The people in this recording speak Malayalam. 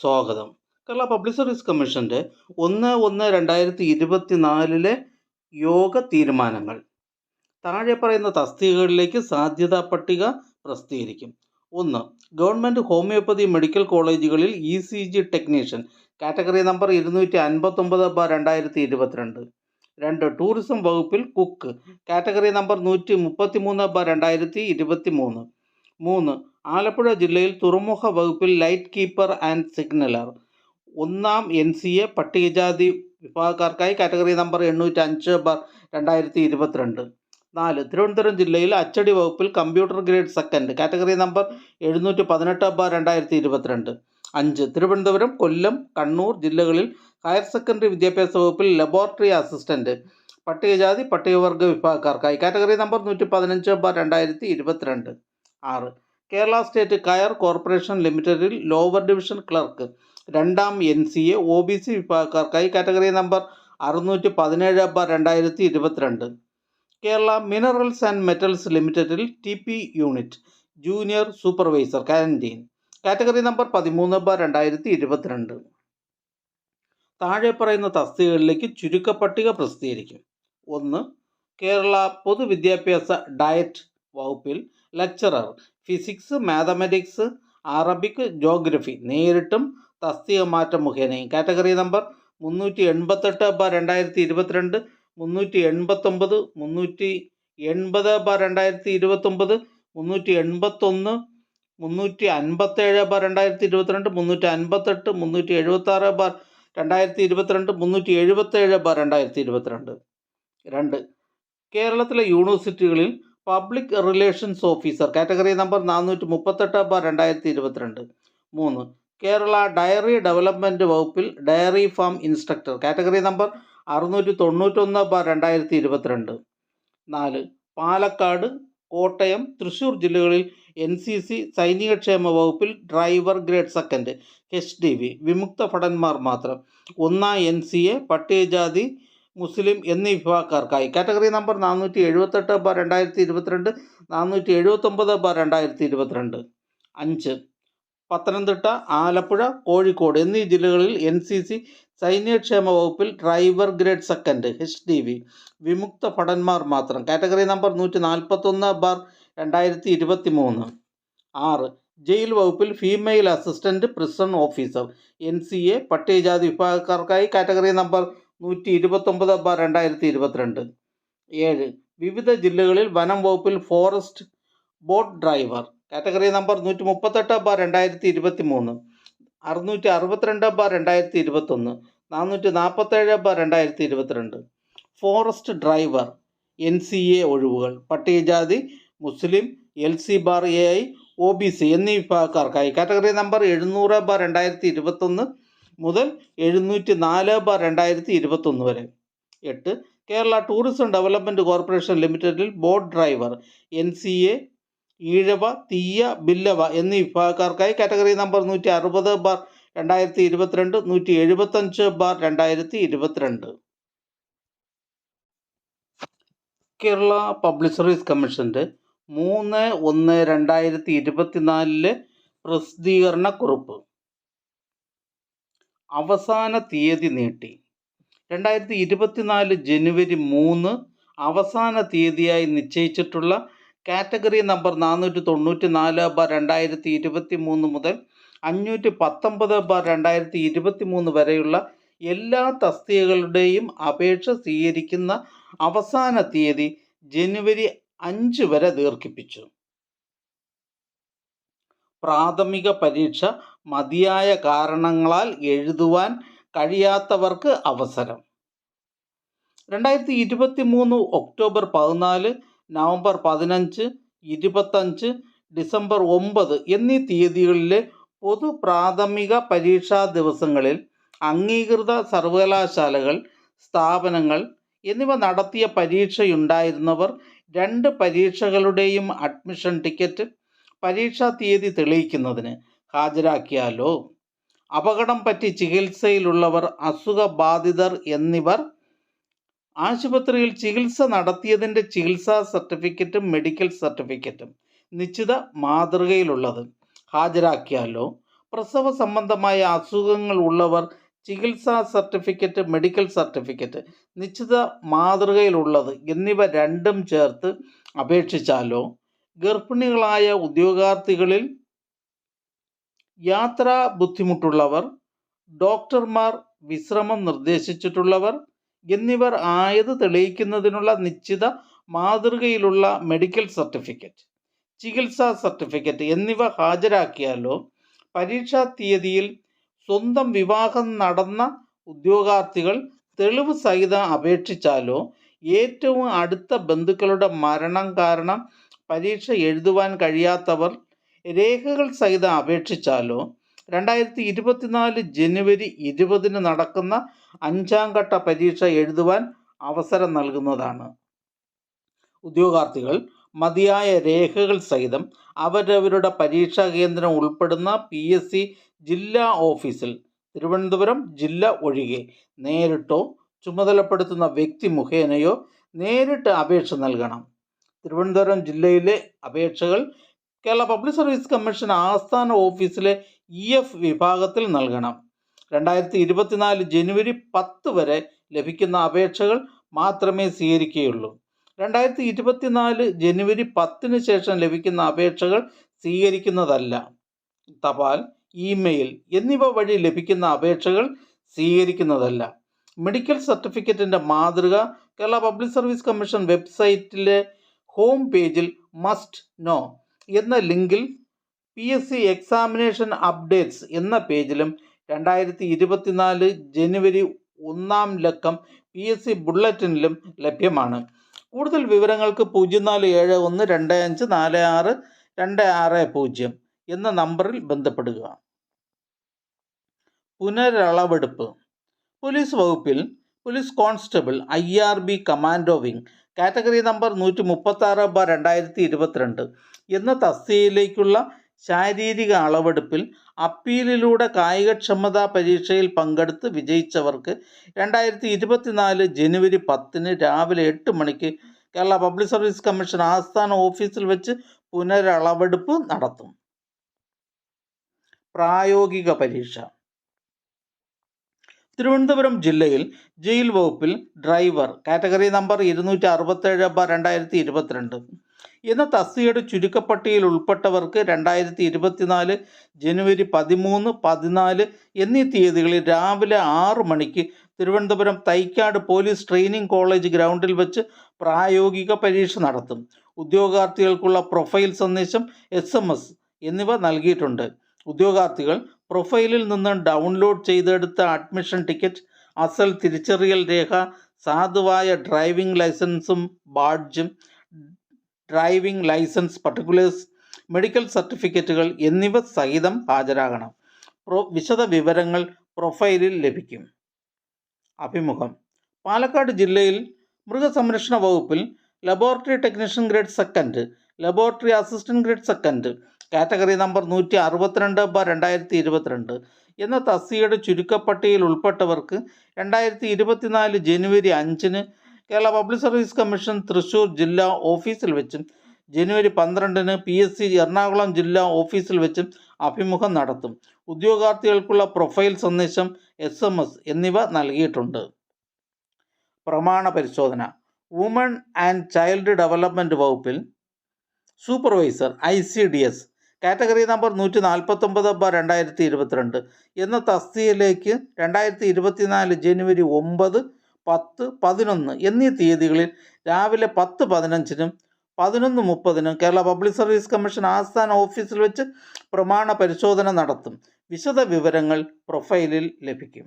സ്വാഗതം. കേരള പബ്ലിക് സർവീസ് കമ്മീഷന്റെ ഒന്ന് ഒന്ന് രണ്ടായിരത്തി ഇരുപത്തി നാലിലെ യോഗ തീരുമാനങ്ങൾ. താഴെ പറയുന്ന തസ്തികകളിലേക്ക് സാധ്യതാ പട്ടിക പ്രസിദ്ധീകരിക്കും. ഒന്ന് ഗവൺമെന്റ് ഹോമിയോപ്പതി മെഡിക്കൽ കോളേജുകളിൽ E C G technician category number ഇരുന്നൂറ്റി അൻപത്തൊമ്പത് ബാർ രണ്ടായിരത്തി ഇരുപത്തിരണ്ട് രണ്ട് ടൂറിസം വകുപ്പിൽ കുക്ക് കാറ്റഗറി നമ്പർ നൂറ്റി മുപ്പത്തി മൂന്ന് ബാർ രണ്ടായിരത്തി ഇരുപത്തി മൂന്ന് മൂന്ന്. ആലപ്പുഴ ജില്ലയിൽ തുറമുഖ വകുപ്പിൽ ലൈറ്റ് കീപ്പർ ആൻഡ് സിഗ്നലർ. ഒന്നാം എൻ സി എ പട്ടികജാതി വിഭാഗക്കാർക്കായി കാറ്റഗറി നമ്പർ എണ്ണൂറ്റി അഞ്ച് ബാർ രണ്ടായിരത്തി ഇരുപത്തിരണ്ട് നാല്. തിരുവനന്തപുരം ജില്ലയിൽ അച്ചടി വകുപ്പിൽ computer grade second category number എഴുന്നൂറ്റി പതിനെട്ട് ബാർ രണ്ടായിരത്തി ഇരുപത്തിരണ്ട് അഞ്ച്. തിരുവനന്തപുരം കൊല്ലം കണ്ണൂർ ജില്ലകളിൽ ഹയർ സെക്കൻഡറി വിദ്യാഭ്യാസ വകുപ്പിൽ ലബോറട്ടറി അസിസ്റ്റന്റ് പട്ടികജാതി പട്ടികവർഗ വിഭാഗക്കാർക്കായി കാറ്റഗറി നമ്പർ നൂറ്റി പതിനഞ്ച് ബാർ രണ്ടായിരത്തി ഇരുപത്തിരണ്ട് ആറ്. കേരള സ്റ്റേറ്റ് കയർ കോർപ്പറേഷൻ ലിമിറ്റഡിൽ ലോവർ ഡിവിഷൻ ക്ലർക്ക് രണ്ടാം N C A O B C വിഭാഗക്കാർക്കായി category number അറുന്നൂറ്റി പതിനേഴ് ബാർ രണ്ടായിരത്തി ഇരുപത്തിരണ്ട് കേരള മിനറൽസ് ആൻഡ് മെറ്റൽസ് ലിമിറ്റഡിൽ T P unit junior supervisor canteen category number പതിമൂന്ന് ബാർ രണ്ടായിരത്തി ഇരുപത്തിരണ്ട് താഴെ പറയുന്ന തസ്തികകളിലേക്ക് ചുരുക്ക പട്ടിക പ്രസിദ്ധീകരിക്കും. ഒന്ന് കേരള പൊതുവിദ്യാഭ്യാസ ഡയറ്റ് വകുപ്പിൽ lecturer physics mathematics Arabic geography നേരിട്ടും തസ്തിക മാറ്റം മുഖേനയും കാറ്റഗറി നമ്പർ മുന്നൂറ്റി എൺപത്തെട്ട് ബാർ രണ്ടായിരത്തി ഇരുപത്തിരണ്ട് മുന്നൂറ്റി എൺപത്തൊമ്പത് മുന്നൂറ്റി എൺപത് ബാർ രണ്ടായിരത്തി ഇരുപത്തൊമ്പത് മുന്നൂറ്റി എൺപത്തൊന്ന് മുന്നൂറ്റി അൻപത്തേഴ് ബാർ രണ്ടായിരത്തി ഇരുപത്തിരണ്ട് മുന്നൂറ്റി അൻപത്തെട്ട് മുന്നൂറ്റി എഴുപത്താറ് ബാർ രണ്ടായിരത്തി ഇരുപത്തിരണ്ട് മുന്നൂറ്റി എഴുപത്തേഴ് ബാർ രണ്ടായിരത്തി ഇരുപത്തിരണ്ട് രണ്ട് കേരളത്തിലെ യൂണിവേഴ്സിറ്റികളിൽ public relations officer category number നാനൂറ്റി മുപ്പത്തെട്ട് ബാർ രണ്ടായിരത്തി ഇരുപത്തിരണ്ട് മൂന്ന് കേരള ഡയറി ഡെവലപ്മെന്റ് വകുപ്പിൽ dairy farm instructor category number അറുന്നൂറ്റി തൊണ്ണൂറ്റൊന്ന് ബാർ രണ്ടായിരത്തി ഇരുപത്തിരണ്ട് നാല് പാലക്കാട് കോട്ടയം തൃശ്ശൂർ ജില്ലകളിൽ എൻ സി സി സൈനികക്ഷേമ വകുപ്പിൽ driver grade second H D V വിമുക്ത ഭടന്മാർ മാത്രം. ഒന്നാം എൻ സി എ പട്ടികജാതി മുസ്ലിം എന്നീ വിഭാഗക്കാർക്കായി. കാറ്റഗറി നമ്പർ നാനൂറ്റി എഴുപത്തെട്ട് ബാർ രണ്ടായിരത്തി ഇരുപത്തിരണ്ട് നാനൂറ്റി എഴുപത്തൊമ്പത് ബാർ രണ്ടായിരത്തി ഇരുപത്തിരണ്ട് അഞ്ച് പത്തനംതിട്ട ആലപ്പുഴ കോഴിക്കോട് എന്നീ ജില്ലകളിൽ എൻ സി സി സൈന്യക്ഷേമ വകുപ്പിൽ driver grade second H D V. വിമുക്ത ഭടന്മാർ മാത്രം. കാറ്റഗറി നമ്പർ നൂറ്റി നാൽപ്പത്തൊന്ന് ബാർ രണ്ടായിരത്തി ഇരുപത്തി മൂന്ന് ആറ് ജയിൽ വകുപ്പിൽ female assistant prison officer N C A പട്ടികജാതി വിഭാഗക്കാർക്കായി കാറ്റഗറി നമ്പർ നൂറ്റി ഇരുപത്തൊമ്പത് ബാർ രണ്ടായിരത്തി ഇരുപത്തിരണ്ട് ഏഴ്. വിവിധ ജില്ലകളിൽ വനം വകുപ്പിൽ forest boat driver. Category number നൂറ്റി മുപ്പത്തെട്ട് ബാർ രണ്ടായിരത്തി ഇരുപത്തി മൂന്ന് അറുന്നൂറ്റി അറുപത്തിരണ്ട് ബാർ രണ്ടായിരത്തി ഇരുപത്തൊന്ന് നാനൂറ്റി നാൽപ്പത്തേഴ് ബാർ രണ്ടായിരത്തി ഇരുപത്തിരണ്ട് forest driver N C A ഒഴിവുകൾ. പട്ടികജാതി Muslim L C bar A I O B C എന്നീ വിഭാഗക്കാർക്കായി. കാറ്റഗറി നമ്പർ എഴുന്നൂറ് ബാർ രണ്ടായിരത്തി ഇരുപത്തൊന്ന് മുതൽ എഴുന്നൂറ്റി നാല് ബാർ രണ്ടായിരത്തി ഇരുപത്തൊന്ന് വരെ. എട്ട് കേരള ടൂറിസം ഡെവലപ്മെന്റ് കോർപ്പറേഷൻ ലിമിറ്റഡിൽ boat driver N C A Ezhava Thiyya Billava എന്നീ വിഭാഗക്കാർക്കായി കാറ്റഗറി നമ്പർ നൂറ്റി അറുപത് ബാർ രണ്ടായിരത്തി ഇരുപത്തിരണ്ട് നൂറ്റി എഴുപത്തഞ്ച് ബാർ രണ്ടായിരത്തി ഇരുപത്തിരണ്ട് കേരള പബ്ലിക് സർവീസ് കമ്മീഷന്റെ മൂന്ന് ഒന്ന് രണ്ടായിരത്തി ഇരുപത്തിനാലിലെ പ്രസിദ്ധീകരണ കുറിപ്പ് അവസാന തീയതി നീട്ടി. രണ്ടായിരത്തി ഇരുപത്തിനാല് ജനുവരി മൂന്ന് അവസാന തീയതിയായി നിശ്ചയിച്ചിട്ടുള്ള കാറ്റഗറി നമ്പർ നാനൂറ്റി തൊണ്ണൂറ്റി നാല് ബാർ രണ്ടായിരത്തി ഇരുപത്തി മൂന്ന് മുതൽ അഞ്ഞൂറ്റി പത്തൊമ്പത് ബാർ രണ്ടായിരത്തി ഇരുപത്തി മൂന്ന് വരെയുള്ള എല്ലാ തസ്തികകളുടെയും അപേക്ഷ സ്വീകരിക്കുന്ന അവസാന തീയതി ജനുവരി അഞ്ച് വരെ ദീർഘിപ്പിച്ചു. പ്രാഥമിക പരീക്ഷ മതിയായ കാരണങ്ങളാൽ എഴുതുവാൻ കഴിയാത്തവർക്ക് അവസരം. രണ്ടായിരത്തി ഇരുപത്തി മൂന്ന് ഒക്ടോബർ പതിനാല് നവംബർ പതിനഞ്ച് ഇരുപത്തഞ്ച് ഡിസംബർ ഒമ്പത് എന്നീ തീയതികളിലെ പൊതു പ്രാഥമിക പരീക്ഷാ ദിവസങ്ങളിൽ അംഗീകൃത സർവകലാശാലകൾ സ്ഥാപനങ്ങൾ എന്നിവ നടത്തിയ പരീക്ഷയുണ്ടായിരുന്നവർ രണ്ട് പരീക്ഷകളുടെയും അഡ്മിഷൻ ടിക്കറ്റ് പരീക്ഷാ തീയതി തെളിയിക്കുന്നതിന് ഹാജരാക്കിയാലോ? അപകടം പറ്റി ചികിത്സയിലുള്ളവർ അസുഖബാധിതർ എന്നിവർ ആശുപത്രിയിൽ ചികിത്സ നടത്തിയതിന്റെ ചികിത്സാ സർട്ടിഫിക്കറ്റും മെഡിക്കൽ സർട്ടിഫിക്കറ്റും നിശ്ചിത മാതൃകയിലുള്ളത് ഹാജരാക്കിയാലോ? പ്രസവ സംബന്ധമായ അസുഖങ്ങൾ ഉള്ളവർ ചികിത്സാ സർട്ടിഫിക്കറ്റ് മെഡിക്കൽ സർട്ടിഫിക്കറ്റ് നിശ്ചിത മാതൃകയിലുള്ളത് എന്നിവ രണ്ടും ചേർത്ത് അപേക്ഷിച്ചാലോ? ഗർഭിണികളായ ഉദ്യോഗാർത്ഥികളിൽ യാത്രാ ബുദ്ധിമുട്ടുള്ളവർ ഡോക്ടർമാർ വിശ്രമം നിർദ്ദേശിച്ചിട്ടുള്ളവർ എന്നിവർ ആയത് തെളിയിക്കുന്നതിനുള്ള നിശ്ചിത മാതൃകയിലുള്ള മെഡിക്കൽ സർട്ടിഫിക്കറ്റ് ചികിത്സാ സർട്ടിഫിക്കറ്റ് എന്നിവ ഹാജരാക്കിയാലോ പരീക്ഷാ തീയതിയിൽ സ്വന്തം വിവാഹം നടന്ന ഉദ്യോഗാർത്ഥികൾ തെളിവ് സഹിതം അപേക്ഷിച്ചാലോ ഏറ്റവും അടുത്ത ബന്ധുക്കളുടെ മരണം കാരണം പരീക്ഷ എഴുതുവാൻ കഴിയാത്തവർ രേഖകൾ സഹിതം അപേക്ഷിച്ചാലോ രണ്ടായിരത്തി ഇരുപത്തിനാല് ജനുവരി ഇരുപതിന് നടക്കുന്ന അഞ്ചാം ഘട്ട പരീക്ഷ എഴുതുവാൻ അവസരം നൽകുന്നതാണ്. ഉദ്യോഗാർത്ഥികൾ മതിയായ രേഖകൾ സഹിതം അവരവരുടെ പരീക്ഷാ കേന്ദ്രം ഉൾപ്പെടുന്ന പി എസ് സി ജില്ലാ ഓഫീസിൽ തിരുവനന്തപുരം ജില്ല ഒഴികെ നേരിട്ടോ ചുമതലപ്പെടുത്തുന്ന വ്യക്തി മുഖേനയോ നേരിട്ട് അപേക്ഷ നൽകണം. തിരുവനന്തപുരം ജില്ലയിലെ അപേക്ഷകൾ കേരള പബ്ലിക് സർവീസ് കമ്മീഷൻ ആസ്ഥാന ഓഫീസിലെ ഇ എഫ് വിഭാഗത്തിൽ നൽകണം. രണ്ടായിരത്തി ഇരുപത്തിനാല് ജനുവരി പത്ത് വരെ ലഭിക്കുന്ന അപേക്ഷകൾ മാത്രമേ സ്വീകരിക്കുകയുള്ളൂ. രണ്ടായിരത്തി ഇരുപത്തിനാല് ജനുവരി പത്തിന് ശേഷം ലഭിക്കുന്ന അപേക്ഷകൾ സ്വീകരിക്കുന്നതല്ല. തപാൽ ഇമെയിൽ എന്നിവ വഴി ലഭിക്കുന്ന അപേക്ഷകൾ സ്വീകരിക്കുന്നതല്ല. മെഡിക്കൽ സർട്ടിഫിക്കറ്റിന്റെ മാതൃക കേരള പബ്ലിക് സർവീസ് കമ്മീഷൻ വെബ്സൈറ്റിലെ ഹോം പേജിൽ മസ്റ്റ് നോ എന്ന ലിങ്കിൽ P S C examination updates എന്ന പേജിലും രണ്ടായിരത്തി ഇരുപത്തിനാല് ജനുവരി ഒന്നാം ലക്കം പി എസ് സി ബുള്ളറ്റിനിലും ലഭ്യമാണ്. കൂടുതൽ വിവരങ്ങൾക്ക് പൂജ്യം നാല് ഏഴ് ഒന്ന് രണ്ട് അഞ്ച് നാല് ആറ് രണ്ട് ആറ് പൂജ്യം എന്ന നമ്പറിൽ ബന്ധപ്പെടുക. പുനരളവെടുപ്പ്. പോലീസ് വകുപ്പിൽ police constable I R B commando wing category number നൂറ്റി മുപ്പത്തി ആറ് ബ രണ്ടായിരത്തി ഇരുപത്തിരണ്ട് എന്ന തസ്തികയിലേക്കുള്ള ശാരീരിക അളവെടുപ്പിൽ അപ്പീലിലൂടെ കായികക്ഷമതാ പരീക്ഷയിൽ പങ്കെടുത്ത് വിജയിച്ചവർക്ക് രണ്ടായിരത്തി ഇരുപത്തിനാല് ജനുവരി പത്തിന് രാവിലെ എട്ട് മണിക്ക് കേരള പബ്ലിക് സർവീസ് കമ്മീഷൻ ആസ്ഥാന ഓഫീസിൽ വെച്ച് പുനരളവെടുപ്പ് നടത്തും. പ്രായോഗിക പരീക്ഷ. തിരുവനന്തപുരം ജില്ലയിൽ ജയിൽ വകുപ്പിൽ ഡ്രൈവർ കാറ്റഗറി നമ്പർ ഇരുന്നൂറ്റി അറുപത്തേഴ് ബ രണ്ടായിരത്തി ഇരുപത്തിരണ്ട് എന്ന തസ്തികയുടെ ചുരുക്കപ്പട്ടികയിൽ ഉൾപ്പെട്ടവർക്ക് രണ്ടായിരത്തി ഇരുപത്തിനാല് ജനുവരി പതിമൂന്ന് പതിനാല് എന്നീ തീയതികളിൽ രാവിലെ ആറ് മണിക്ക് Thiruvananthapuram Thycaud police training college ഗ്രൗണ്ടിൽ വെച്ച് പ്രായോഗിക പരീക്ഷ നടത്തും. ഉദ്യോഗാർത്ഥികൾക്കുള്ള പ്രൊഫൈൽ സന്ദേശം എസ് എന്നിവ നൽകിയിട്ടുണ്ട്. ഉദ്യോഗാർത്ഥികൾ പ്രൊഫൈലിൽ നിന്ന് ഡൗൺലോഡ് ചെയ്തെടുത്ത അഡ്മിഷൻ ടിക്കറ്റ് അസൽ തിരിച്ചറിയൽ രേഖ സാധുവായ ഡ്രൈവിംഗ് ലൈസൻസും ബാഡ്ജും ഡ്രൈവിംഗ് ലൈസൻസ് പർട്ടിക്കുലേഴ്സ് മെഡിക്കൽ സർട്ടിഫിക്കറ്റുകൾ എന്നിവ സഹിതം ഹാജരാകണം. പ്രൊ വിശദ വിവരങ്ങൾ പ്രൊഫൈലിൽ ലഭിക്കും. അഭിമുഖം. പാലക്കാട് ജില്ലയിൽ മൃഗസംരക്ഷണ വകുപ്പിൽ laboratory technician grade second laboratory assistant grade second category number നൂറ്റി അറുപത്തിരണ്ട് ബ രണ്ടായിരത്തി ഇരുപത്തിരണ്ട് എന്ന തസ്തികയുടെ ചുരുക്കപ്പട്ടികയിൽ ഉൾപ്പെട്ടവർക്ക് രണ്ടായിരത്തി ഇരുപത്തിനാല് ജനുവരി അഞ്ചിന് Kerala public service commission Thrissur ജില്ലാ ഓഫീസിൽ വെച്ചും ജനുവരി പന്ത്രണ്ടിന് പി എസ് സി എറണാകുളം ജില്ലാ ഓഫീസിൽ വെച്ചും അഭിമുഖം നടത്തും. ഉദ്യോഗാർത്ഥികൾക്കുള്ള പ്രൊഫൈൽ സന്ദേശം എസ് എം എസ് എന്നിവ നൽകിയിട്ടുണ്ട്. പ്രമാണ പരിശോധന. വുമൺ ആൻഡ് ചൈൽഡ് ഡെവലപ്മെന്റ് വകുപ്പിൽ supervisor I C D S category number നൂറ്റി നാൽപ്പത്തൊമ്പത് ബ രണ്ടായിരത്തി ഇരുപത്തിരണ്ട് എന്ന തസ്തികയിലേക്ക് രണ്ടായിരത്തി ഇരുപത്തിനാല് ജനുവരി ഒമ്പത് പത്ത് പതിനൊന്ന് എന്നീ തീയതികളിൽ രാവിലെ പത്ത് പതിനഞ്ചിനും പതിനൊന്ന് മുപ്പതിനും കേരള പബ്ലിക് സർവീസ് കമ്മീഷൻ ആസ്ഥാന ഓഫീസിൽ വെച്ച് പ്രമാണ പരിശോധന നടത്തും. വിശദ വിവരങ്ങൾ പ്രൊഫൈലിൽ ലഭിക്കും.